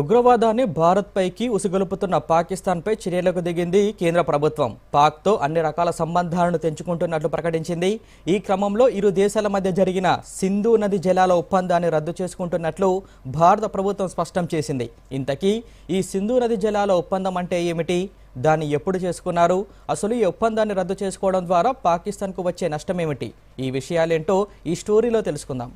ఉగ్రవాదాన్ని భారత్పైకి ఉసిగొలుపుతున్న పాకిస్తాన్పై చర్యలకు దిగింది కేంద్ర ప్రభుత్వం. పాక్తో అన్ని రకాల సంబంధాలను తెంచుకుంటున్నట్లు ప్రకటించింది. ఈ క్రమంలో ఇరు దేశాల మధ్య జరిగిన సింధు నది జలాల ఒప్పందాన్ని రద్దు చేసుకుంటున్నట్లు భారత ప్రభుత్వం స్పష్టం చేసింది. ఇంతకీ ఈ సింధు నది జలాల ఒప్పందం అంటే ఏమిటి? దాన్ని ఎప్పుడు చేసుకున్నారు? అసలు ఈ ఒప్పందాన్ని రద్దు చేసుకోవడం ద్వారా పాకిస్తాన్కు వచ్చే నష్టం ఏమిటి ఈ విషయాలేంటో ఈ స్టోరీలో తెలుసుకుందాం.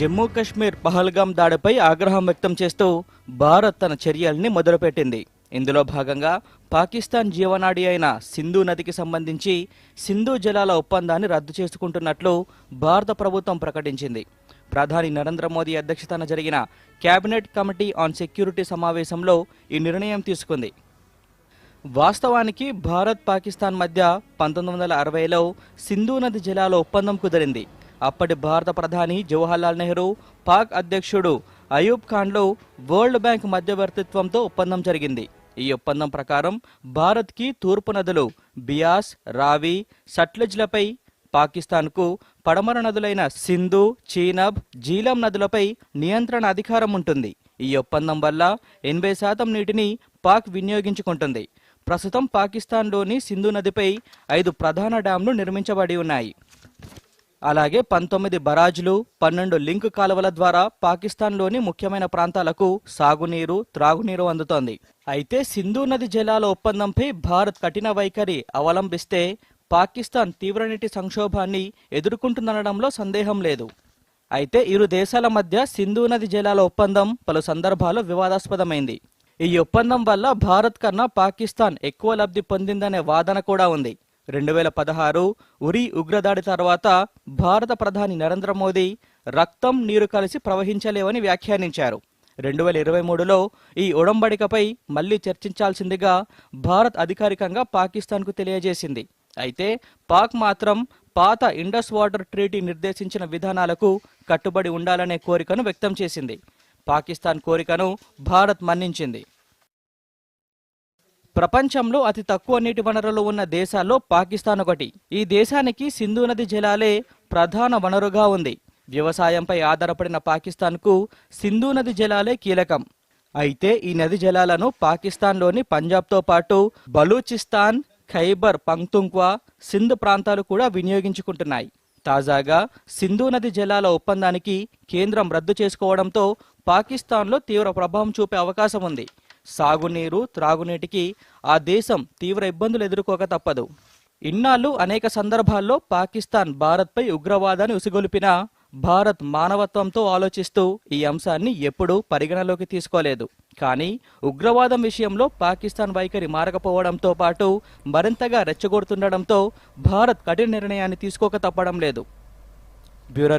జమ్మూ కాశ్మీర్ పహల్గాం దాడిపై ఆగ్రహం వ్యక్తం చేస్తూ భారత్ తన చర్యల్ని మొదలుపెట్టింది. ఇందులో భాగంగా పాకిస్తాన్ జీవనాడి అయిన సింధు నదికి సంబంధించి సింధు జలాల ఒప్పందాన్ని రద్దు చేసుకుంటున్నట్లు భారత ప్రభుత్వం ప్రకటించింది. ప్రధాని నరేంద్ర మోదీ అధ్యక్షతన జరిగిన కేబినెట్ కమిటీ ఆన్ సెక్యూరిటీ సమావేశంలో ఈ నిర్ణయం తీసుకుంది. వాస్తవానికి భారత్ పాకిస్తాన్ మధ్య పంతొమ్మిది వందల అరవైలో సింధు నది జలాల ఒప్పందం కుదిరింది. అప్పటి భారత ప్రధాని జవహర్లాల్ నెహ్రూ పాక్ అధ్యక్షుడు అయూబ్ ఖాన్లో వరల్డ్ బ్యాంక్ మధ్యవర్తిత్వంతో ఒప్పందం జరిగింది. ఈ ఒప్పందం ప్రకారం భారత్కి తూర్పు నదులు బియాస్ రావి సట్లెజ్లపై పాకిస్తాన్కు పడమర నదులైన సింధు చీనబ్ జీలం నదులపై నియంత్రణ అధికారం ఉంటుంది. ఈ ఒప్పందం వల్ల ఎనభై శాతం నీటిని పాక్ వినియోగించుకుంటుంది. ప్రస్తుతం పాకిస్తాన్లోని సింధు నదిపై ఐదు ప్రధాన డ్యాంలు నిర్మించబడి ఉన్నాయి. అలాగే పంతొమ్మిది బరాజ్లు పన్నెండు లింక్ కాలువల ద్వారా పాకిస్తాన్లోని ముఖ్యమైన ప్రాంతాలకు సాగునీరు త్రాగునీరు అందుతోంది. అయితే సింధు నది జలాల ఒప్పందంపై భారత్ కఠిన వైఖరి అవలంబిస్తే పాకిస్తాన్ తీవ్రనీటి సంక్షోభాన్ని ఎదుర్కొంటుందనడంలో సందేహం లేదు. అయితే ఇరు దేశాల మధ్య సింధు నది జలాల ఒప్పందం పలు సందర్భాల్లో వివాదాస్పదమైంది. ఈ ఒప్పందం వల్ల భారత్ కన్నా పాకిస్తాన్ ఎక్కువ లబ్ధి పొందిందనే వాదన కూడా ఉంది. రెండు వేల పదహారు ఉరి ఉగ్రదాడి తర్వాత భారత ప్రధాని నరేంద్ర మోదీ రక్తం నీరు కలిసి ప్రవహించలేవని వ్యాఖ్యానించారు. రెండు వేల ఇరవై మూడులో ఈ ఉడంబడికపై మళ్ళీ చర్చించాల్సిందిగా భారత్ అధికారికంగా పాకిస్తాన్కు తెలియజేసింది. అయితే పాక్ మాత్రం పాత ఇండస్ వాటర్ ట్రీటీ నిర్దేశించిన విధానాలకు కట్టుబడి ఉండాలనే కోరికను వ్యక్తం చేసింది. పాకిస్తాన్ కోరికను భారత్ మన్నించింది. ప్రపంచంలో అతి తక్కువ నీటి వనరులు ఉన్న దేశాల్లో పాకిస్తాన్ ఒకటి. ఈ దేశానికి సింధు నది జలాలే ప్రధాన వనరుగా ఉంది. వ్యవసాయంపై ఆధారపడిన పాకిస్తాన్కు సింధు నది జలాలే కీలకం. అయితే ఈ నది జలాలను పాకిస్తాన్లోని పంజాబ్తో పాటు బలూచిస్తాన్ ఖైబర్ పంక్తుంక్వా సింధు ప్రాంతాలు కూడా వినియోగించుకుంటున్నాయి. తాజాగా సింధు నది జలాల ఒప్పందానికి కేంద్రం రద్దు చేసుకోవడంతో పాకిస్తాన్లో తీవ్ర ప్రభావం చూపే అవకాశం ఉంది. సాగునీరు త్రాగునీటికి ఆ దేశం తీవ్ర ఇబ్బందులు ఎదుర్కోక తప్పదు. ఇన్నాళ్ళు అనేక సందర్భాల్లో పాకిస్తాన్ భారత్పై ఉగ్రవాదాన్ని ఉసిగొలిపినా భారత్ మానవత్వంతో ఆలోచిస్తూ ఈ అంశాన్ని ఎప్పుడూ పరిగణలోకి తీసుకోలేదు. కానీ ఉగ్రవాదం విషయంలో పాకిస్తాన్ వైఖరి మారకపోవడంతో పాటు మరింతగా రెచ్చగొడుతుండడంతో భారత్ కఠిన నిర్ణయాన్ని తీసుకోక తప్పడం లేదు. బ్యూరో